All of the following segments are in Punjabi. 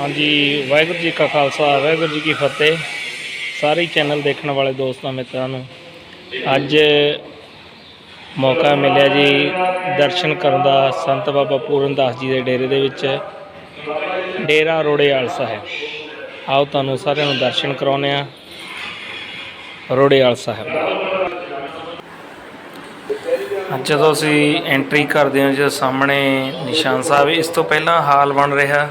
ਹਾਂਜੀ, ਵਾਹਿਗੁਰੂ ਜੀ ਕਾ ਖਾਲਸਾ, ਵਾਹਿਗੁਰੂ ਜੀ ਕੀ ਫਤਿਹ। ਸਾਰੇ ਚੈਨਲ ਦੇਖਣ ਵਾਲੇ ਦੋਸਤਾਂ ਮਿੱਤਰਾਂ ਨੂੰ, ਅੱਜ ਮੌਕਾ ਮਿਲਿਆ ਜੀ ਦਰਸ਼ਨ ਕਰਨ ਦਾ ਸੰਤ ਬਾਬਾ ਪੂਰਨਦਾਸ ਜੀ ਦੇ ਡੇਰੇ ਦੇ ਵਿੱਚ, ਡੇਰਾ ਰੋੜੇਵਾਲ ਸਾਹਿਬ। ਆਓ ਤੁਹਾਨੂੰ ਸਾਰਿਆਂ ਨੂੰ ਦਰਸ਼ਨ ਕਰਾਉਂਦੇ ਆ ਰੋੜੇਵਾਲ ਸਾਹਿਬ। ਜਦੋਂ ਅਸੀਂ ਐਂਟਰੀ ਕਰਦੇ ਹਾਂ ਜੀ, ਸਾਹਮਣੇ ਨਿਸ਼ਾਨ ਸਾਹਿਬ, ਇਸ ਤੋਂ ਪਹਿਲਾਂ ਹਾਲ ਬਣ ਰਿਹਾ।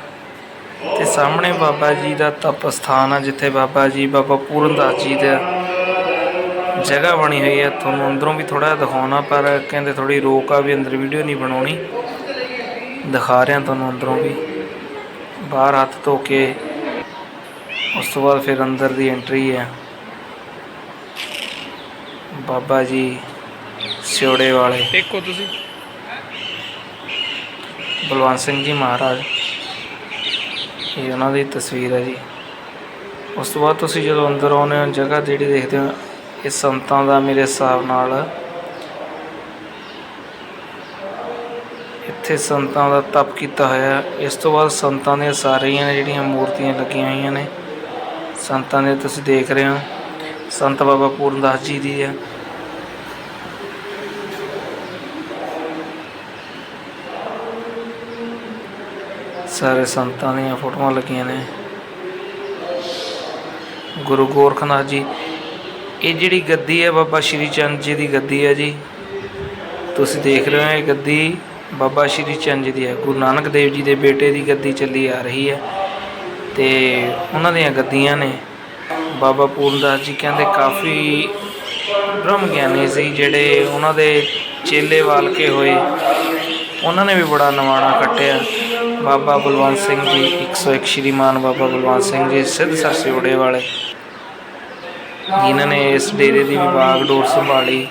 ਤੇ ਸਾਹਮਣੇ ਬਾਬਾ ਜੀ ਦਾ ਤਪ ਸਥਾਨ ਆ ਜਿੱਥੇ ਬਾਬਾ ਜੀ ਬਾਬਾ ਪੂਰਨਦਾਸ ਜੀ ਦਾ ਜਗ੍ਹਾ ਬਣੀ ਹੋਈ ਹੈ ਤੁਹਾਨੂੰ ਅੰਦਰੋਂ ਵੀ ਥੋੜਾ ਦਿਖਾਉਣਾ ਪਰ ਕਹਿੰਦੇ ਥੋੜੀ ਰੋਕ ਆ ਵੀ ਅੰਦਰ ਵੀਡੀਓ ਨਹੀਂ ਬਣਾਉਣੀ। ਦਿਖਾ ਰਿਹਾ ਤੁਹਾਨੂੰ ਅੰਦਰੋਂ ਵੀ। ਬਾਹਰ ਹੱਥ ਧੋ ਕੇ ਉਸ ਤੋਂ ਬਾਅਦ ਫਿਰ ਅੰਦਰ ਦੀ ਐਂਟਰੀ ਹੈ ਬਾਬਾ ਜੀ ਸਿਉੜੇ ਵਾਲੇ। ਦੇਖੋ ਤੁਸੀਂ। ਬਲਵੰਤ ਸਿੰਘ ਜੀ ਮਹਾਰਾਜ। ਇਹ ਉਹਨਾਂ ਦੀ ਤਸਵੀਰ ਹੈ ਜੀ। ਉਸ ਤੋਂ ਬਾਅਦ ਤੁਸੀਂ ਜਦੋਂ ਅੰਦਰ ਆਉਂਦੇ ਹੋ, ਜਗ੍ਹਾ ਜਿਹੜੀ ਦੇਖਦੇ ਹੋ, ਇਹ ਸੰਤਾਂ ਦਾ ਮੇਰੇ ਹਿਸਾਬ ਨਾਲ ਇੱਥੇ ਸੰਤਾਂ ਦਾ ਤਪ ਕੀਤਾ ਹੋਇਆ। ਇਸ ਤੋਂ ਬਾਅਦ ਸੰਤਾਂ ਦੀਆਂ ਸਾਰੀਆਂ ਜਿਹੜੀਆਂ ਮੂਰਤੀਆਂ ਲੱਗੀਆਂ ਹੋਈਆਂ ਨੇ, ਸੰਤਾਂ ਦੇ ਤੁਸੀਂ ਦੇਖ ਰਹੇ ਹੋ। ਸੰਤ ਬਾਬਾ ਪੂਰਨਦਾਸ ਜੀ ਦੀ ਹੈ। ਸਾਰੇ ਸੰਤਾਂ ਦੀਆਂ ਫੋਟੋਆਂ ਲੱਗੀਆਂ ਨੇ। ਗੁਰੂ ਗੋਰਖਨਾਥ ਜੀ, ਇਹ ਜਿਹੜੀ ਗੱਦੀ ਹੈ ਬਾਬਾ ਸ਼੍ਰੀ ਚੰਦ ਜੀ ਦੀ ਗੱਦੀ ਹੈ ਜੀ। ਤੁਸੀਂ ਦੇਖ ਰਹੇ ਹੋ ਇਹ ਗੱਦੀ ਬਾਬਾ ਸ਼੍ਰੀ ਚੰਦ ਜੀ ਦੀ ਹੈ। ਗੁਰੂ ਨਾਨਕ ਦੇਵ ਜੀ ਦੇ ਬੇਟੇ ਦੀ ਗੱਦੀ ਚੱਲੀ ਆ ਰਹੀ ਹੈ ਤੇ ਉਹਨਾਂ ਦੀਆਂ ਗੱਦੀਆਂ ਨੇ। ਬਾਬਾ ਪੂਰਨਦਾਸ ਜੀ ਕਹਿੰਦੇ ਕਾਫੀ ਬ੍ਰਹਮ ਗਿਆਨੀ ਸੀ ਜਿਹੜੇ ਉਹਨਾਂ ਦੇ ਚੇਲੇ ਵਾਲ ਹੋਏ। ਉਹਨਾਂ ਨੇ ਵੀ ਬੜਾ ਨਵਾਣਾ ਕੱਟਿਆ। ਬਾਬਾ ਬਲਵੰਤ ਸਿੰਘ ਜੀ 101 ਸ਼੍ਰੀਮਾਨ ਬਾਬਾ ਬਲਵੰਤ ਸਿੰਘ ਜੀ, ਸਿੱਧ ਸਰਸਿਉੜੇ ਵਾਲੇ, ਜਿਨ੍ਹਾਂ ਨੇ ਇਸ ਡੇਰੇ ਦੀ ਵਿਭਾਗ ਡੋਰ ਸੰਭਾਲੀ।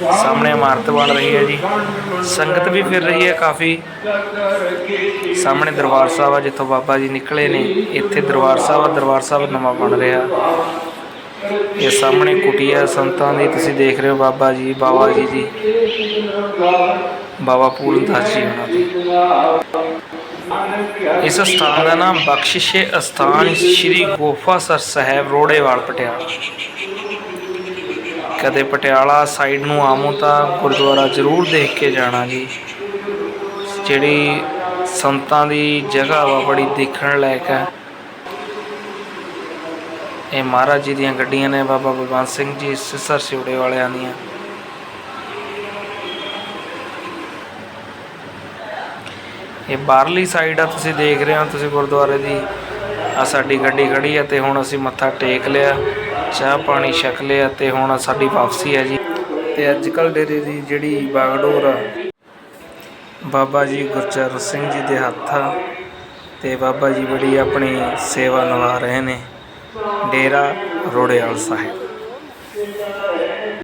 ਸਾਹਮਣੇ ਇਮਾਰਤ ਬਣ ਰਹੀ ਹੈ ਜੀ। ਸੰਗਤ ਵੀ ਫਿਰ ਰਹੀ ਹੈ ਕਾਫੀ। ਸਾਹਮਣੇ ਦਰਬਾਰ ਸਾਹਿਬ ਆ, ਜਿੱਥੋਂ ਬਾਬਾ ਜੀ ਨਿਕਲੇ ਨੇ। ਇੱਥੇ ਦਰਬਾਰ ਸਾਹਿਬ ਆ, ਦਰਬਾਰ ਸਾਹਿਬ ਨਵਾਂ ਬਣ ਰਿਹਾ। ਇਹ ਸਾਹਮਣੇ ਕੁਟੀਆ ਸੰਤਾਂ ਦੀ ਤੁਸੀਂ ਦੇਖ ਰਹੇ ਹੋ, ਬਾਬਾ ਜੀ ਬਾਬਾ ਜੀ ਦੀ। ਬਾਬਾ ਪੂਰਨਦਾਸ ਜੀ ਉਹਨਾਂ ਦੀ ਇਸ ਸਥਾਨ ਦਾ ਨਾਮ ਬਖਸ਼ਿਸ਼ੇ ਅਸਥਾਨ ਸ੍ਰੀ ਗੋਫਾਸਰ ਸਾਹਿਬ ਰੋੜੇਵਾਲ, ਪਟਿਆਲਾ। ਕਦੇ ਪਟਿਆਲਾ ਸਾਈਡ ਨੂੰ ਆਮੋ ਤਾਂ ਗੁਰਦੁਆਰਾ ਜ਼ਰੂਰ ਦੇਖ ਕੇ ਜਾਣਾ ਜੀ। ਜਿਹੜੀ ਸੰਤਾਂ ਦੀ ਜਗ੍ਹਾ ਵਾ, ਬੜੀ ਦੇਖਣ ਲਾਇਕ ਹੈ। ਇਹ ਮਹਾਰਾਜ ਜੀ ਦੀਆਂ ਗੱਡੀਆਂ ਨੇ ਬਾਬਾ ਬਲਵੰਤ ਸਿੰਘ ਜੀ, ਸਿਸਰ ਸਿਉੜੇ ਵਾਲਿਆਂ ਦੀਆਂ। ਇਹ ਬਾਹਰਲੀ ਸਾਈਡ ਆ, ਤੁਸੀਂ ਦੇਖ ਰਹੇ ਹੋ, ਤੁਸੀਂ ਗੁਰਦੁਆਰੇ ਦੀ ਆ ਸਾਡੀ ਗੱਡੀ ਖੜੀ ਆ ਤੇ ਹੁਣ ਅਸੀਂ ਮੱਥਾ ਟੇਕ ਲਿਆ, ਚਾਹ ਪਾਣੀ ਛਕ ਲਿਆ ਤੇ ਹੁਣ ਸਾਡੀ ਵਾਪਸੀ ਹੈ ਜੀ। ਤੇ ਅੱਜ ਕੱਲ ਡੇਰੇ ਦੀ ਜਿਹੜੀ ਬਾਗਡੋਰ ਆ, ਬਾਬਾ ਜੀ ਗੁਰਚਰਨ ਸਿੰਘ ਜੀ ਦੇ ਹੱਥ ਆ ਤੇ ਬਾਬਾ ਜੀ ਬੜੀ ਆਪਣੀ ਸੇਵਾ ਨਿਭਾ ਰਹੇ ਨੇ, ਡੇਰਾ ਰੋੜੇਵਾਲ ਸਾਹਿਬ।